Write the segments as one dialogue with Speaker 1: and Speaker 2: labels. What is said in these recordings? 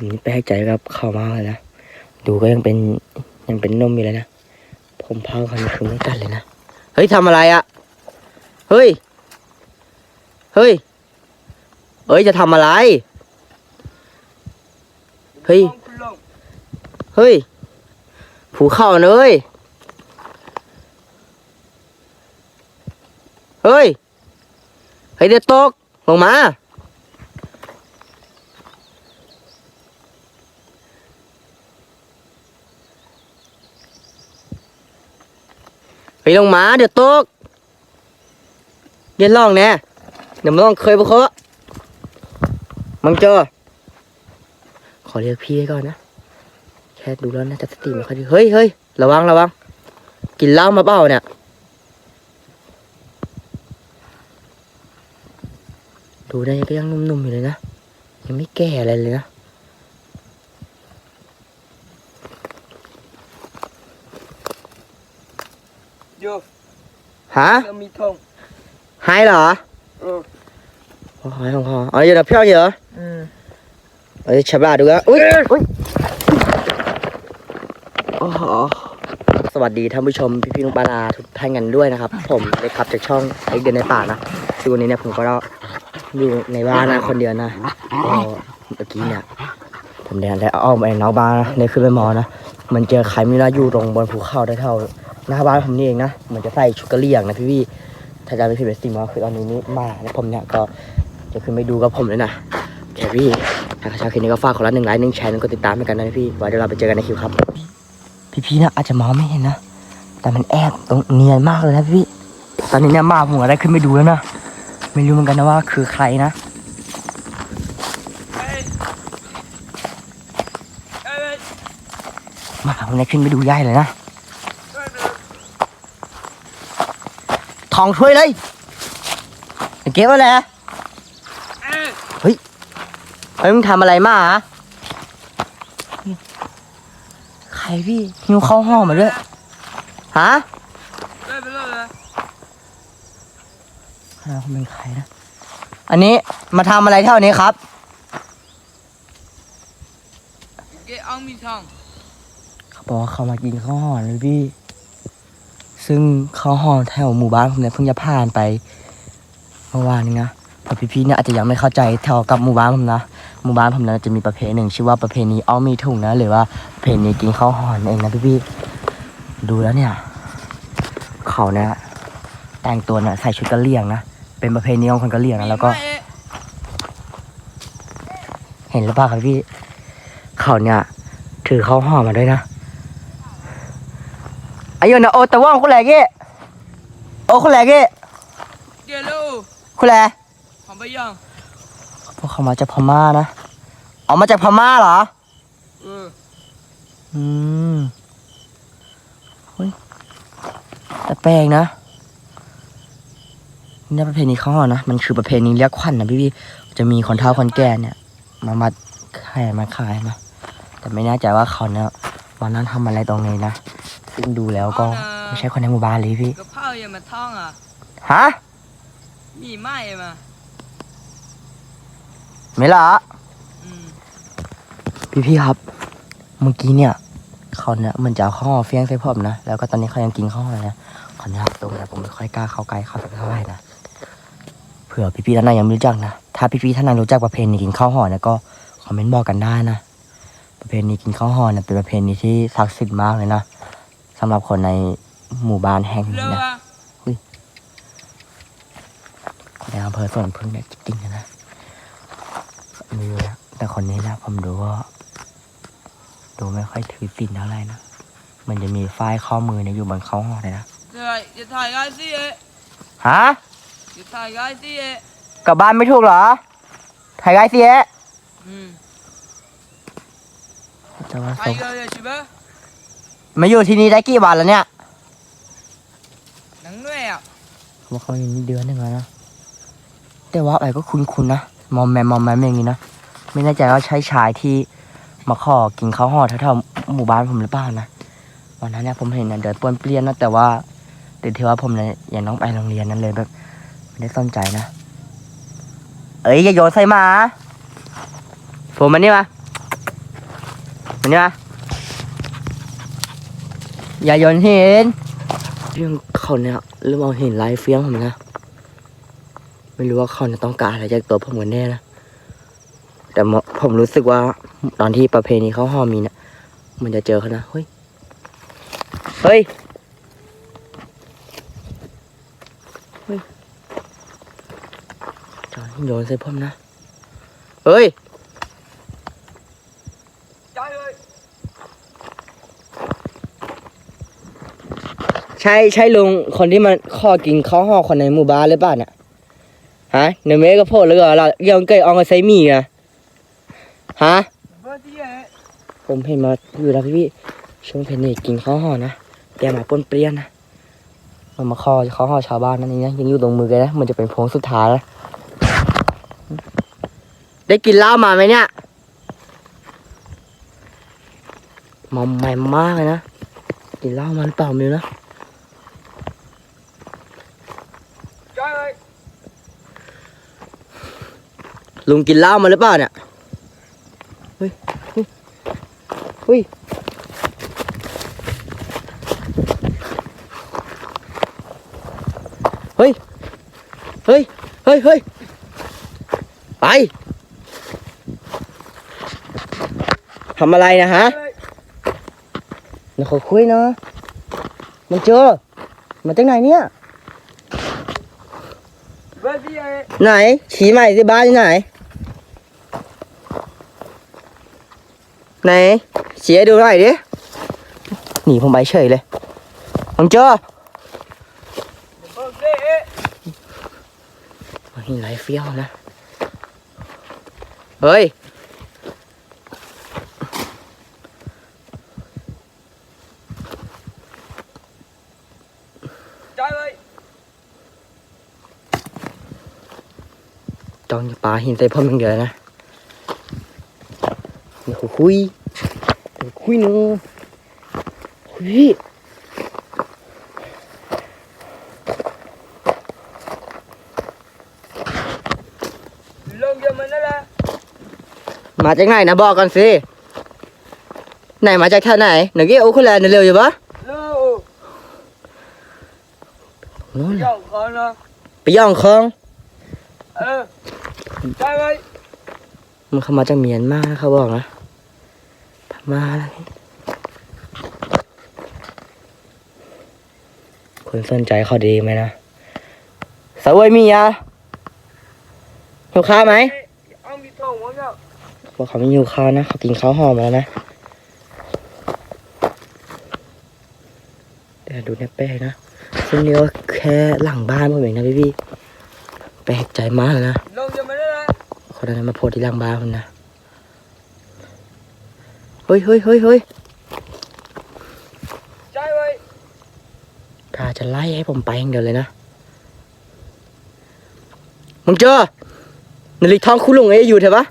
Speaker 1: ผมนี่แปลกใจกับเขามากเลยนะ ดูก็ยังเป็นยังเป็นนมอยู่เลยนะ ผมเผาเขานี่คือไม่กัดเลยนะ เฮ้ยทำอะไรอะเฮ้ย เฮ้ยเอ้ยจะทำอะไร เฮ้ย เฮ้ย ผูเข้าเนยเฮ้ย เฮ้ยเดี๋ยวตกลงมา ฮ้ยลงมาเดี๋ยวตกเย็นล่องแน่เดี๋ยวมันต้องเคยปะเคาะมังเจอขอเรียกพี่ก่อนนะ แค่ดูแล้วน่าจะสติไม่ค่อยดีเฮ้ยเฮ้ยระวังระวังกินเหล้ามาเปล่าเนี่ยดูได้ก็ยังนุ่มๆอยู่เลยนะ ยังไม่แก่อะไรเลยนะ
Speaker 2: โย
Speaker 1: ฮะ
Speaker 2: เรามีทอง
Speaker 1: หายเหรอ
Speaker 2: เออ
Speaker 1: โอ้ยของคออ๋ออยู่นะพี่เหรอ
Speaker 2: อืม
Speaker 1: เอ้ยฉบาดูแล้วอุ้ยอุ้ยโอ้โหสวัสดีท่านผู้ชมพี่พี่ๆนุกปลาราทุกท่านกันด้วยนะครับ ผมเล็กครับจากช่องไอเดินในป่านะซึ่งวันนี้เนี่ยผมก็อยู่ในบ้านนะคนเดียวนะก็เมื่อกี้เนี่ยผมเดินได้อ้อมไปนอกบ้านนะเนี่ยขึ้นไปมองนะมันเจอใครไม่รู้นะอยู่ตรงบนภูเขาได้เท่า หน้าบ้านผมนี่เองนะเหมันจะใส่ชุดกะเหรี่ยงนะพี่พี่ถ้าจะไม่ผิดเป็นสิ่งมาคือตอนนี้นี่มาเนี่ยผมเนี่ยก็จะขึ้นไปดูกับผมเลยนะโอเคพี่ถ้าใครชอบคลิปนี้ก็ฝากคนละหนึ่งไลค์หนึ่งแชร์หนึ่งกดติดตามให้กันนะพี่ไว้เดี๋ยวเราไปเจอกันในคลิปครับ พี่ๆนะอาจจะมองไม่เห็นนะแต่มันแอบตรงเนียนมากเลยนะพี่ตอนนี้เนี่ยมาผมก็ได้ขึ้นไปดูแล้วนะไม่รู้เหมือนกันนะว่าคือใครนะ
Speaker 2: เอ้ยเอ้ย
Speaker 1: มาผมได้ขึ้นไปดูใหญ่เลยนะ
Speaker 2: เอ้ย
Speaker 1: ทองช่วยเลย เก็บไว้แหละ
Speaker 2: เอ้ย
Speaker 1: เฮ้ยมึงทำอะไรมาฮะใครพี่หิวเข้าวห้องมาด้วยฮะ
Speaker 2: เอ้ยไปเลยนะ
Speaker 1: อ่าเขาเป็นใครนะ อันนี้มาทำอะไรเท่านี้ครับ
Speaker 2: เกเอามีทอง
Speaker 1: เขาบอกว่าเขามากินข้าวห่อเลยพี่ ซึ่งข้าวห่อแถวหมู่บ้านผมเนี่ยเพิ่งจะผ่านไปเมื่อวานนี้นะพอพี่ๆเนี่ยอาจจะยังไม่เข้าใจแถวกับหมู่บ้านผมนะหมู่บ้านผมนี่ยจะมีประเพณีหนึ่งชื่อว่าประเพณีอ้อมมีถุงนะหรือว่าประเพณีกินข้าวห่อนเองนะพี่ๆดูแล้วเนี่ย เขาเนี่ยแต่งตัวเนี่ยใส่ชุดกะเหรี่ยงนะเป็นประเพณีของคนกะเหรี่ยงนะแล้วก็
Speaker 2: เอ้ย
Speaker 1: เห็นหรือเปล่าครับพี่ เขาเนี่ย ถือข้าวห่อมาด้วยนะ อายุนะโอแต่ว่างคุณแหลกี้โอคุณแหลกี้
Speaker 2: เดี๋ยวลูก
Speaker 1: คุณแหล
Speaker 2: ผมไปยัง
Speaker 1: พวกเขามาจากพม่านะออกมาจากพม่าเหรอ
Speaker 2: เออ
Speaker 1: อืมเฮ้ยแต่แปลกนะนี่ประเพณีข้าวห่อนะ มันคือประเพณีเรียกขวัญนะพี่พี่จะมีคนเฒ่าคนแก่เนี่ย มามัดขายมาขายนะ แต่ไม่แน่ใจว่าเขาเนี่ยวันนั้นทำอะไรตรงนี้นะ ซึ่งดูแล้วก็ไม่ใช่คนในหมู่บ้านเลยพี่
Speaker 2: กระเพราอย่ามาท่องอะ
Speaker 1: ฮะ
Speaker 2: มีไหมมา
Speaker 1: ไม่ละ
Speaker 2: อืม
Speaker 1: พี่พี่ๆครับ เมื่อกี้เนี่ยเขาเนี่ยเหมือนจะเอาข้าวห่อเฟี้ยงใส่ผมนะแล้วก็ตอนนี้เขายังกินข้าวห่อเลยนะขออนุญาตตรงนี้ผมไม่ค่อยกล้าเข้าใกล้เขาสักเท่าไหร่นะเผื่อพี่พี่ๆท่านไหนยังไม่รู้จักนะถ้าพี่พี่ๆท่านไหนรู้จักประเพณีกินข้าวห่อเนี่ยก็คอมเมนต์บอกกันได้นะประเพณีกินข้าวห่อเนี่ยเป็นประเพณีที่ศักดิ์สิทธิ์มากเลยนะ สำหรับคนในหมู่บ้านแห่ง
Speaker 2: เร็
Speaker 1: นี้
Speaker 2: ว
Speaker 1: นะ
Speaker 2: อะ
Speaker 1: ในอำเภอสวนพึ่งเนี่ยจริงๆนะมีอยู่นะแต่คนนี้นะผมดูว่าดูไม่ค่อยถือศีลเท่าไหร่นะมันจะมีฝ้ายข้อมือเนี่ยอยู่บนเขาห่อเลยนะ
Speaker 2: เดี๋ยวจะถ่ายไอ้สิเอ้ย
Speaker 1: ฮะ
Speaker 2: จะถ่ายไอ้สิเอ้ย
Speaker 1: กลับบ้านไม่ถูกเหรอไทยไกเสีย
Speaker 2: อืม
Speaker 1: แต่ว่า
Speaker 2: ถ่า
Speaker 1: มาอยู่ที่นี่ได้กี่วันแล้วเนี่ย
Speaker 2: หนังด้วยอะ
Speaker 1: เขาบอกเขาอยู่นี่เดือนหนึ่งแล้วนะ แต่ว่าไอ้ก็คุ้นๆนะ มอมแมมมอมแมมอย่างนี้นะ ไม่แน่ใจว่าใช่ชายที่มาขอกินข้าวห่อแถวๆหมู่บ้านผมหรือเปล่านะ วันนั้นเนี่ยผมเห็นนะเดินป้วนเปลี่ยนนะแต่ว่าติดที่ว่าผมเนี่ยยังต้องไปโรงเรียนนั่นเลยแบบไม่ได้สนใจนะ เอ้ยอย่าโยนใส่หมา ผมมันนี่มานนี้ อย่าโยนเหินเรื่องเขาเนี่ยเริ่มเอาหินไล่เฟี้ยงผมนะ ไม่รู้ว่าเขาเนี่ยต้องการอะไรจากตัวผมกันแน่นะ แต่ผมรู้สึกว่าตอนที่ประเพณีเขาห่อมีเนี่ยมันจะเจอเขานะ เฮ้ย เฮ้ย เฮ้ยจอนโยนใส่ผมนะ เฮ้ย ใช่ใช่ลุงคนที่มันขอกินข้าวห่อคนในหมู่บ้านหรือเปล่าเนี่ยฮะเนเมก็พูดเลยเหรอเรายังเกยอองกับไซมีอะฮะผมเห็นมาอยู่แล้วพี่พี่ช่วงเพนเนกินข้าวห่อนะแกมาป้นเปรี้ยนนะมันมาข้อข้าวห่อชาวบ้านนั่นเองนะยังอยู่ตรงมือแกนะมันจะเป็นโพงสุดท้ายแล้วได้กินเหล้ามาไหมเนี่ยมอมแมมมากเลยนะกินเหล้ามาหรือเปล่าไม่รู้นะ ลุงกินเหล้ามาหรือเปล่าเนี่ย เฮ้ย เฮ้ยเฮ้ย เฮ้ย เฮ้ย เฮ้ย ไป ทำอะไรนะฮะเดี๋ยวขอคุยเนาะมันเจอมาจากไหนเนี่ย
Speaker 2: Bơ tí ế
Speaker 1: ไหนชี้ใหม่สิบ้านอยู่ไหนไหนชี้ให้ดูหน่อยดิ หนีผมไปเฉยเลยผมเจอ
Speaker 2: Bơ tí ế
Speaker 1: เฮ้ยไรเฟี้ยวนะ เฮ้ย
Speaker 2: Trời ơi
Speaker 1: จ องปลาหินใส่พ่อมึงเดียวนะคุยคุยนูคุย
Speaker 2: Lông cho mình đó là
Speaker 1: มาจากไหนนะบอกก่อนสิไหนมาจากท่าไหนหนูกี้โอ้คุณแลนเร็วอยู่ปะ
Speaker 2: Lô
Speaker 1: นู่นน่ะ
Speaker 2: Dòng con nó
Speaker 1: ไปย่องคลอง
Speaker 2: Ờ Trời ơi
Speaker 1: มันเข้ามาจากเมียนมาเขาบอกนะพม่าอะไรคนสนใจเขาดีไหมนะสวยมีอะหิวข้าวไหม
Speaker 2: Ông bị thùng không nhá
Speaker 1: บอกเขาไม่หิวข้าวนะเขากินข้าวหอมมาแล้วนะแต่ดูเนี่ยแปลกนะซึ่งนี่ก็แค่หลังบ้านผมเองนะพี่พี่ๆแปลกใจมากเลยนะ
Speaker 2: là
Speaker 1: คนนั้นมาโพสที่หลังบ้านผมนะเฮ้ยเฮ้ยเฮ้ยเฮ้ย
Speaker 2: Trời ơi
Speaker 1: กาจะไล่ให้ผมไปอย่างเดียวเลยนะมึงเจอนาฬิกทองคุณลุงเออยู่เถอะปะ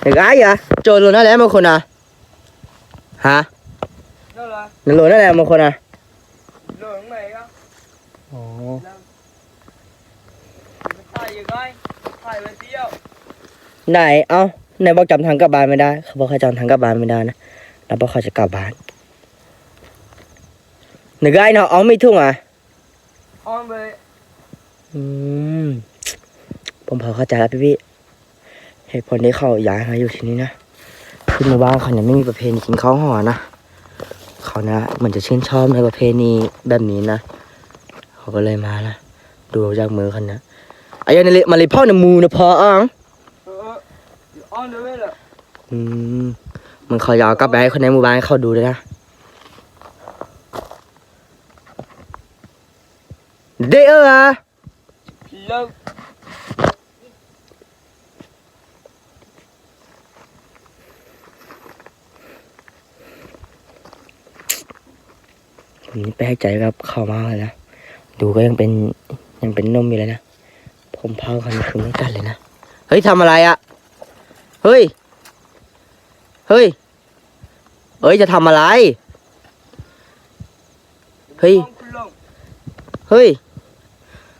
Speaker 1: เด็กไอ้เหรอโจรโลนั่นแหละบางคนอะฮะ
Speaker 2: Đâu là
Speaker 1: นั่นโลนั่นแหละบางคนอะ
Speaker 2: Lô ของ mày á
Speaker 1: อ๋อ
Speaker 2: ถ่ายยังไง ถ่ายไปเที่ยว
Speaker 1: ไหนเอ้าไหนบอกจำทางกลับบ้านไม่ได้เขาบอกเขาจำทางกลับบ้านไม่ได้นะแล้วบอกเขาจะกลับบ้านหนึ่งไอ้เนาะเอาไม่ทุ่งอะ
Speaker 2: On về
Speaker 1: อืมผมพอเข้าใจแล้วพี่พี่เหตุผลที่เขาย้ายมาอยู่ที่นี่นะคือหมู่บ้านเขาเนี่ยไม่มีประเพณีกินข้าวห่อนะเขานะเหมือนจะชื่นชอบในประเพณีแบบนี้นะเขาก็เลยมานะดูจากมือเขานะ ไอ้ยันเลมาเลยพ่อในมูนะพออะ
Speaker 2: Ờ On được hết rồi
Speaker 1: อืมมันขอยากเอกลับไปให้คนในหมู่บ้านเขาดูด้วยนะ เด้ออะ
Speaker 2: Lông
Speaker 1: ผมนี่แปลกใจกับเข้ามากเลยนะ ดูก็ยังเป็นยังเป็นนมอยู่เลยนะ ผมเผากันคือไม่กันเลยนะ เฮ้ยทำอะไรอะเฮ้ย เฮ้ยเอ้ยจะทำอะไร เฮ้ย เฮ้ย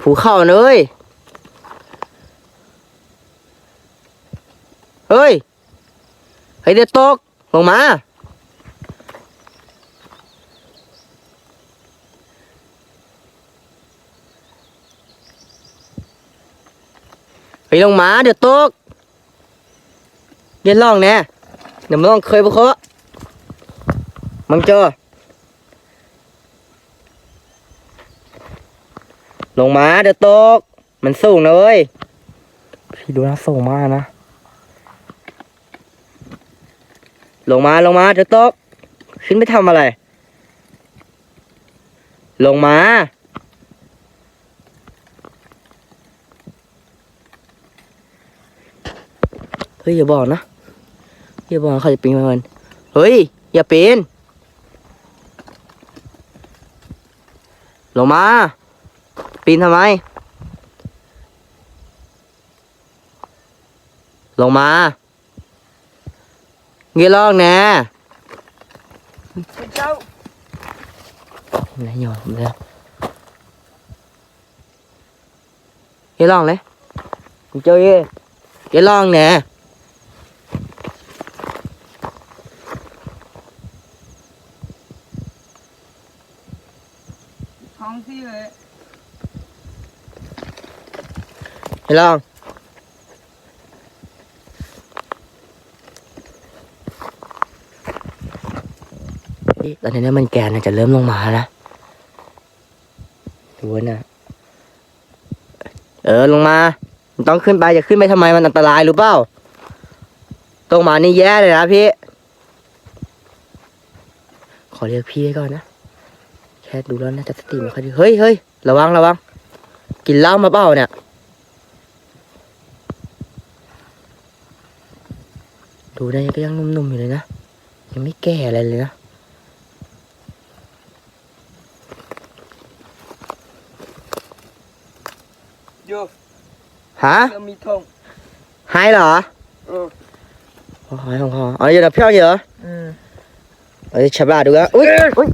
Speaker 1: ผูเข้าเลย เฮ้ย เฮ้ยเดี๋ยวตกลงมา ฮ้ยลงมาเดี๋ยวตกเย็นล่องแน่เดี๋ยวมันต้องเคยปะเคาะมังเจอลงมาเดี๋ยวตก มันสูงนะเว้ยพี่ดูนะสูงมากนะ ลงมาลงมาเดี๋ยวตก ขึ้นไปทำอะไร ลงมา เฮ้ยอย่าบอกนะอย่าบอกเขาจะปีนมาเงินเฮ้ย อย่าปีนลงมา ปีนทำไม ลงมาเงี้ยลอกแน่ไหนหยอดเลยเงี้ยลองเลยเจอเงี้ยเงี้ยลองแน่
Speaker 2: Không gì vậy
Speaker 1: เงี้ยลองเฮ้ยตอนนี้มันแกนจะเริ่มลงมาแล้วนะดูนะเออลงมา มันต้องขึ้นไปจะขึ้นไปทำไมมันอันตรายรู้เปล่าตรงมานี่แย่เลยนะพี่ ขอเรียกพี่ก่อนนะ ค่ดูแล้วน่าจะสติไม่ค่อยดีเฮ้ยเฮ้ยระวังระวังกินเหล้ามาเปล่าเนี่ยดูได้ก็ยังหนุ่มๆอยู่เลยนะยังไม่แก่อะไรเลยนะ
Speaker 2: Vô
Speaker 1: ฮะ
Speaker 2: Giờ mì thông
Speaker 1: หายเหรอ
Speaker 2: Ừ
Speaker 1: โอ้ยของคออ๋ออยู่นะเพี้ยวเยอะ
Speaker 2: Ừ
Speaker 1: เอ้ยฉบาดูกันอุ้ยอุ้ย